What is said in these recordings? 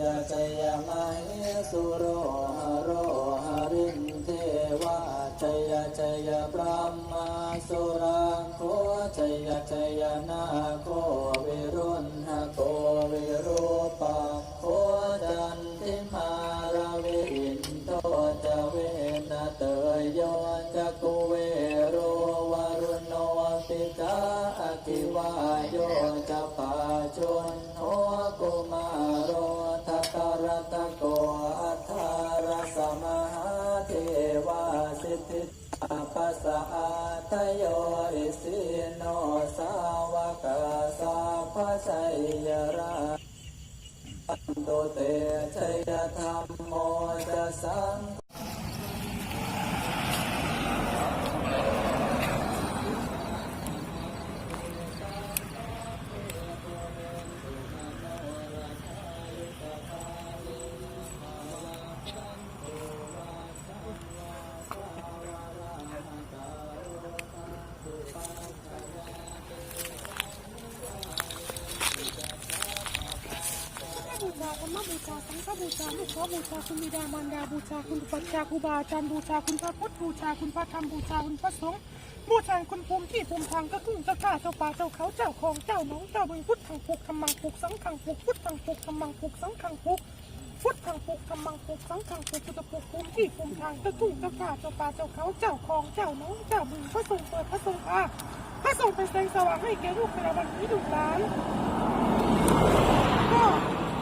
ยชัยมหิสุโรหโรหรินเทวาชัยชัยพระมาสุรังโคชัยชัยนาโควิรุณหโควิรูปา สิทธิอาปัสสะอาทโยอิสิโนสาวกสาพพชัยยราปันโตเตชยธรรมโมจะสัง บูชาลูกขอบูชาคุณบิดามารดาบูชาคุณปัจจาครูบาอาจารย์บูชาคุณพระพุทธบูชาคุณพระธรรมบูชาคุณพระสงฆ์บูชาคุณภูมิที่ภูมิทางก็ทุ่งเจ้าข้าเจ้าป่าเจ้าเขาเจ้าของเจ้าหนองเจ้าบึงพุทธังปุกธรรมังปุกสังขังปุกพุทธังปุกธรรมังปุกสังขังปุกพุทธังปุกธรรมังปุกสังขังปุกพุทธปุกภูมิที่ภูมิทางก็ทุ่งเจ้าข้าเจ้าป่าเจ้าเขาเจ้าของเจ้าหนองเจ้าบึงพระสงฆ์เปิดพระสงฆ์อาพระสงฆ์เป็นแสงสว่างให้แก่ลูกในวันนี้ดุร้านก็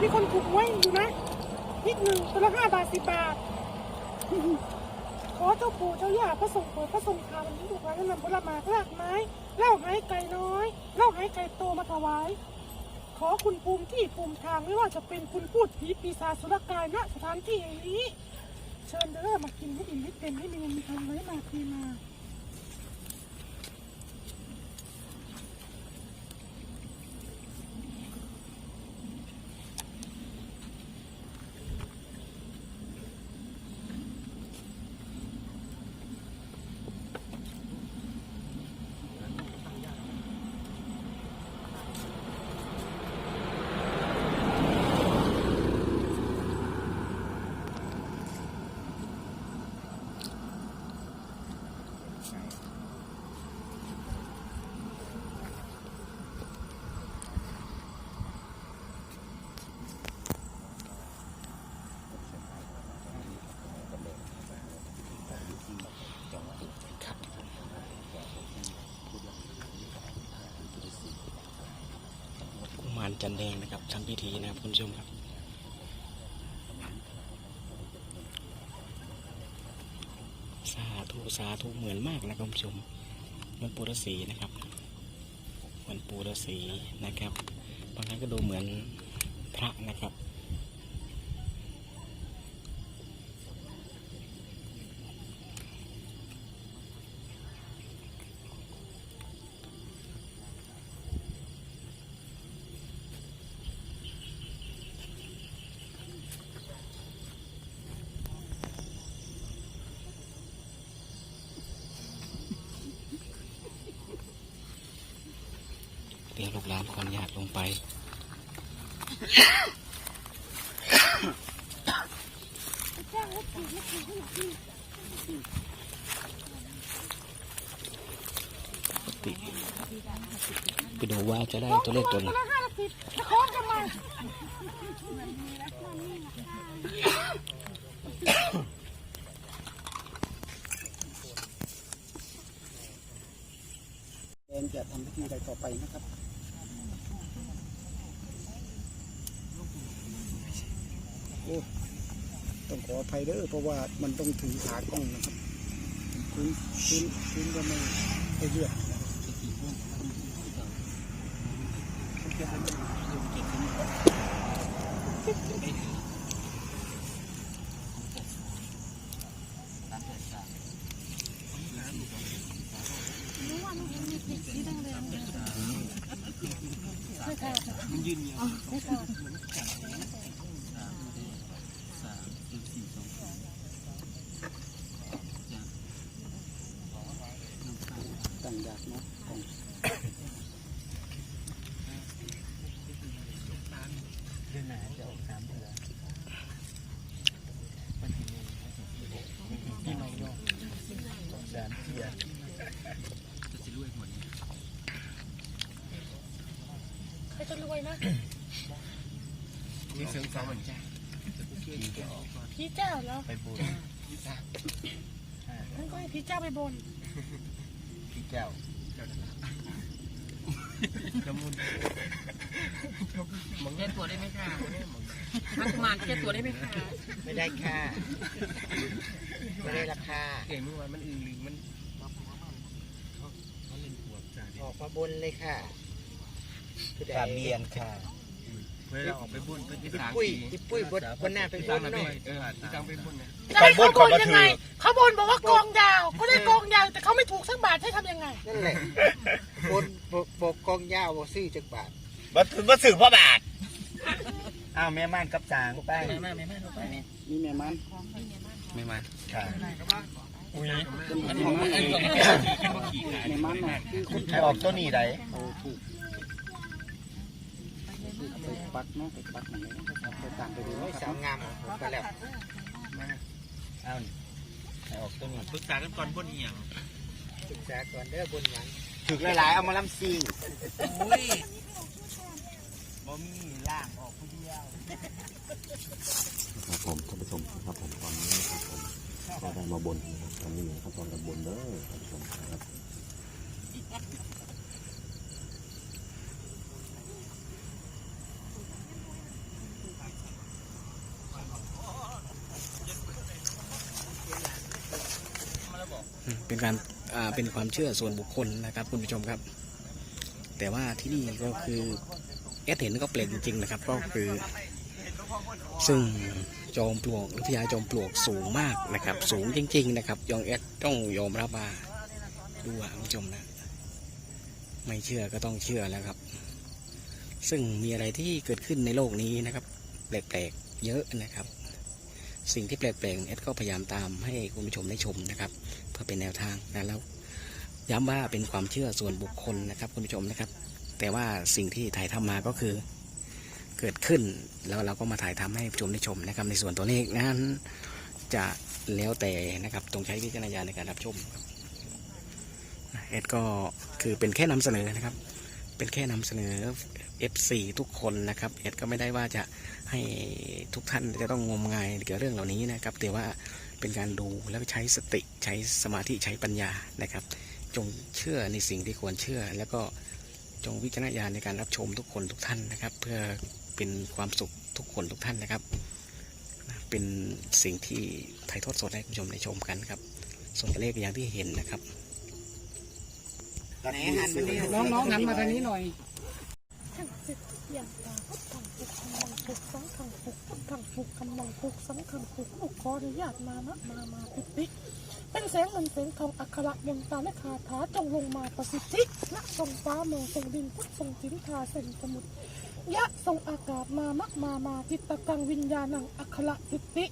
มีคนถูกไว้อยู่นะ นิดหนึ่งตัวละห้าบาทสิบบาท ขอเจ้าปู่เจ้าย่าพระสงฆ์โปรดพระสงฆ์พาวันนี้ถูกไว้นำผลไม้รากไม้เล้าหายไก่น้อยเล้าหายไก่โตมาถวาย ขอคุณภูมิที่ภูมิทางไม่ว่าจะเป็นคุณพูดผีปีศาจสุรกายณสถานที่แห่งนี้ เชิญเด้อมากินให้อิ่มให้เต็มให้มีเงินมีทองไหลมาเทมา จันแดงนะครับทำพิธีนะครับคุณผู้ชมครับสาธุสาธุเหมือนมากนะคุณผู้ชมเหมันปูรสีนะครับเหมือนปูรสีนะครับบางครั้งก็ดูเหมือนพระนะครับ ดี๋ยวลูกหลานขออนุญาตลงไปไปดูว่าจะได้ตัวเลขตัวไหนตัวละห้าสิบจะคล้องทำไมแอนจะทำพิธีอะไรต่อไปนะครับโอ้ต้ ออภัยเด้อเพราะว่ามันต้องถือขากล้องนะครับพื้นพื้นพื้นก็ไม่ไม่เลือกนะครับตั้ง นี่หสียอมอาเรวยหมดในาจ้าพี่เจ้าเหรอไปบนพี่เจ้าท่านก็ให้พี่เจ้าไปบนพี่เจ้าเจ้าละมุน แก้ตัวได้ไหมคะทักมาแก้ตัวได้ไหมคะไม่ได้ค่ะ ไม่ได้ราคาเก่งเมื่อวานมันอึงลิงมันออกมาบนเลยค่ะกาเบียนค่ะเวลาออกไปบุญไปที่สามปุ้ยที่ปุ้ยบนบนหน้าไปบุญหน่อยเออที่ตังไปบุญเนี่ยไปบนเขาบนยังไงเขาบนบอกว่ากองยาวเขาได้กองยาวแต่เขาไม่ถูกสักบาทให้ทำยังไงนั่นแหละบนบอกกองยาวบอกซื้อจักบาท มาถึงมาสื่อพ่อบาทอ้าวแม่ม่านกับจางไปไม่ไม่ไม่ไม่ไม่นี่แม่มันไม่มาค่ะแม่มันน่ะคือคนให้ออกตัวนี้ไดโอ้ถูกไปปักเนาะไปปักหน่อยนะครับไปตามไปดูโอ้ยนะคสารัวบงามไปแล้วเอานี่ให้ออกตัวนี้ปรึกษากันก่อนบนอีหยังปรึกษาก่อนเด้อบนหยังถึกหลายๆเอามาลำซิงอุ้ย บ่มีล่างออกผู้เดียวครับผมท่านผู้ชมครับผมตอนนี้นะครับผมก็ได้มาบนนะครับตอนนี้อยู่ในขั้นตอนการบนเด้อท่านผู้ชมครับเป็นการเป็นความเชื่อส่วนบุคคลนะครับคุณผู้ชมครับ แต่ว่าที่นี่ก็คือ เอสเห็นก็เปลกจริงๆนะครับ ก็คือ ซึ่งจอมปลวกวิทยาจอมปลวกสูงมากนะครับ สูงจริง ๆ นะครับยองเอสต้องยอมรับว่าดูอะคุณผู้ชมนะไม่เชื่อก็ต้องเชื่อแล้วครับ ซึ่งมีอะไรที่เกิดขึ้นในโลกนี้นะครับ แปลกๆเยอะนะครับ สิ่งที่แปลกๆเอสก็พยายามตามให้คุณผู้ชมได้ชมนะครับ เพื่อเป็นแนวทางนะแล้วย้ำว่าเป็นความเชื่อส่วนบุคคลนะครับ คุณผู้ชมนะครับ แต่ว่าสิ่งที่ถ่ายทำมาก็คือเกิดขึ้น แล้วเราก็มาถ่ายทำให้ผู้ชมได้ชมนะครับ ในส่วนตัวเลขนั้น จะแล้วแต่นะครับต้องใช้วิจารณญาณในการรับชมเอ็ดก็คือเป็นแค่นำเสนอนะครับ เป็นแค่นำเสนอ F4 ทุกคนนะครับเอ็ดก็ไม่ได้ว่าจะให้ทุกท่านจะต้องงมงายเกี่ยวกับเรื่องเหล่านี้นะครับแต่ว่าเป็นการดูแล้วใช้สติใช้สมาธิใช้ปัญญานะครับ จงเชื่อในสิ่งที่ควรเชื่อแล้วก็ จงวิจารณญาณในการรับชมทุกคนทุกท่านนะครับ เพื่อเป็นความสุขทุกคนทุกท่านนะครับ เป็นสิ่งที่ถ่ายทอดสดให้คุณผู้ชมได้ชมกันครับ ส่วนตัวเลขอย่างที่เห็นนะครับไหนหันมานี่น้องๆหันมาทางนี้หน่อยทั้งสิทธิ์อย่างตาพุทธังปุกคำมังปุกสังขังปุกพุทธังปุกคำมังปุกสังขังปุกอุกขออนุญาตมานะมามาปิดปิ เป็นแสงเงินแสงทองอัคระมนตาและคาถาจงลงมาประสิทธิณทรงฟ้าเมืองทรงดินพุทธทรงจินทาเส้นสมุทรยะทรงอากาศมามักมามาจิตตะกังวิญญาณังอัคระสิทธิ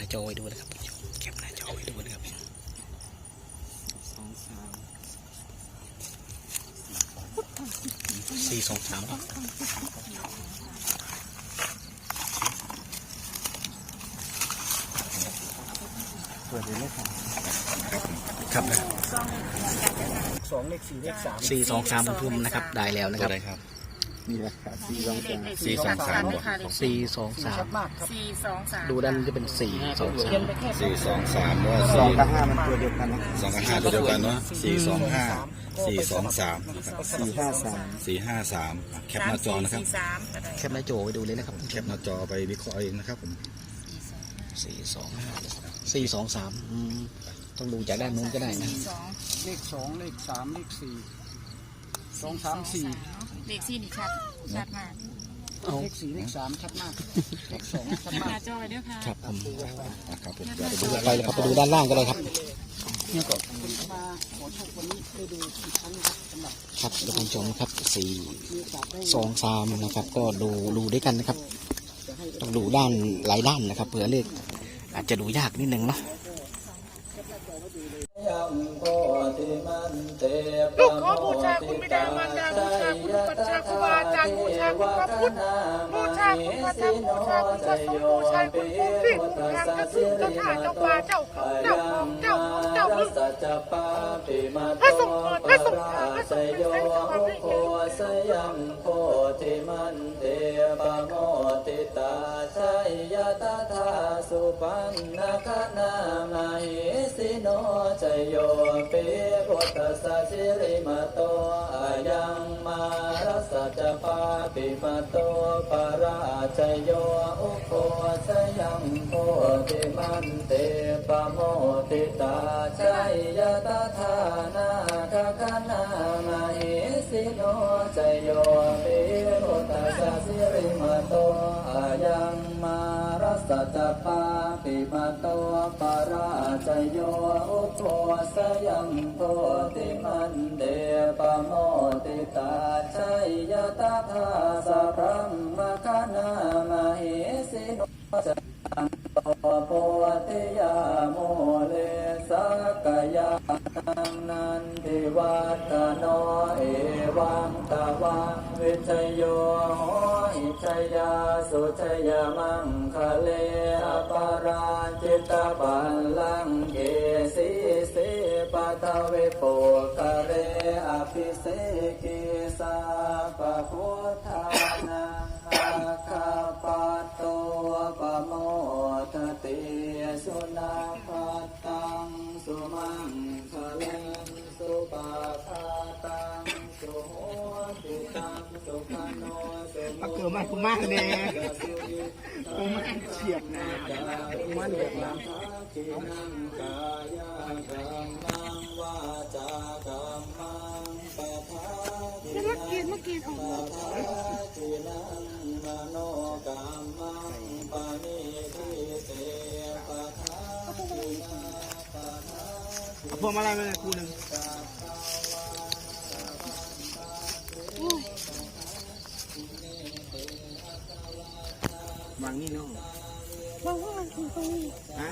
หน้าจอไว้ดูนะครับคุณผู้ชมแคปหน้าจอไว้ดูนะครับสี่สองสามครับนะสองเลขสี่เลขสามสี่สองสามคุณผู้ชมนะครับได้แล้วนะครับ นี่แหละครับสี่สองสามสี่สองสามสี่สองสาชัมดมากครับสี่สองสามดูด้านจะเป็นสี่สองสามสี่สองสามว่าสองกับห้ามันตัวเดียวกันนะสองกับห้าตัวเดียวกันเนาะสี่สองห้าสี่สองสามสี่ห้าสามสี่ห้าสามแคปหน้าจอนะครับ สี่สามก็ได้แคปหน้าจอไว้ดูเลยนะครับแคปหน้าจอไปวิเคราะห์เองนะครับผมสี่สองห้าสี่สองสามอืมต้องดูจากด้านนู้นก็ได้นะสี่สองเลขสองเลขสามเลขสี่สองสามสี่เลขสี่นี่ชัดชัดมากเลขสี่เลขสามชัดมากเลขสองชัดหมากน้าจอยด้วยค่ะครับผมนะครับผมดูไปเลยครับไปดูด้านล่างก็ได้ครับเนี่ยก็คุณมาขอโชควันนี้ได้ดูอีกครั้งนะครับสำหรับครับท่านผู้ชมครับสี่มีโอกาสได้สองสามนะครับ ก็ดูดูด้วยกันนะครับ ต้องดูด้านหลายด้านนะครับเผื่อเลขอาจจะดูยากนิดนึงเนาะ ลูกขอบูชาคุณบิดามารดาบูชาคุณปัจจาครูบาอาจารย์บูชาคุณพระพุทธบูชาคุณพระธรรมบูชาคุณพระสงฆ์บูชาคุณผู้ที่ภูมิทางเจ้าทุ่งเจ้าท่าเจ้าป่าเจ้าเขาเจ้าของเจ้าของเจ้าลึกสัจจปาปิมาพระสงฆ์พระสงฆ์พระสงฆ์เป็นความโอใยยะตถาสุปันนาคนามาหิสิโนจโยเปพุทธสัจสิริมาโตอายังมารัสสัจจปาปิมาโตปาราชโยอุโคสยังโพธิมันเตปโมติตาชัยยะตถานา นามาหิสิโนจโยเปพุทธสัจสิริมาโตอายังมารัสสัจจปาปิมาโตปาราชโยอุโคสยังโพธิมันเดปะโมติตาชัยยะตถาสัพพมมคนามาหิสิโนจโตโพธิยาโมเลสักยา นันันทิวัตโนเอวังตะวังวิชยโยหอิชยาสุชยมังคะเลอปาราจิตตปัลลังเกสีสีปัทเวโปคะเรอภิเสกิสาปะพุทธา มากิดมาคุณมากแน่กูมาเฉียบนะมันแบบนั้นทินังกากัมาจากัมมังปะทาทิเมื่อกี้เมื่อกี้ของทินังมโนกัมมังปานิทิเตปะทาพวงมาลัยมาเลยกูหนึ่ง ฮะ